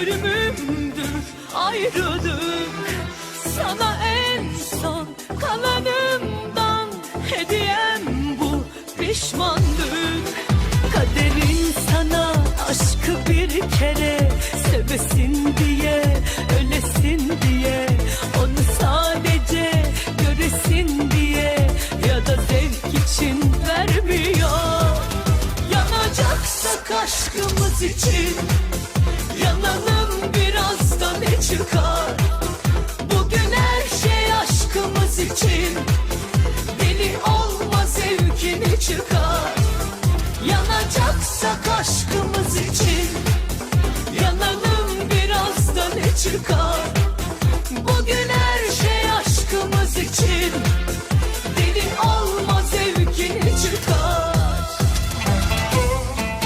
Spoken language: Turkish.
ölümümdür. Ayrılık Sana en son kalanımdan hediyem bu. Pişmanlık Kaderin sana aşkı bir kere. Sevesin diye ölesin diye. Onu sadece göresin diye. Ya da zevk için vermiyor. Yanacaksak aşkımız için Aşkımız için. Yanalım biraz da ne çıkar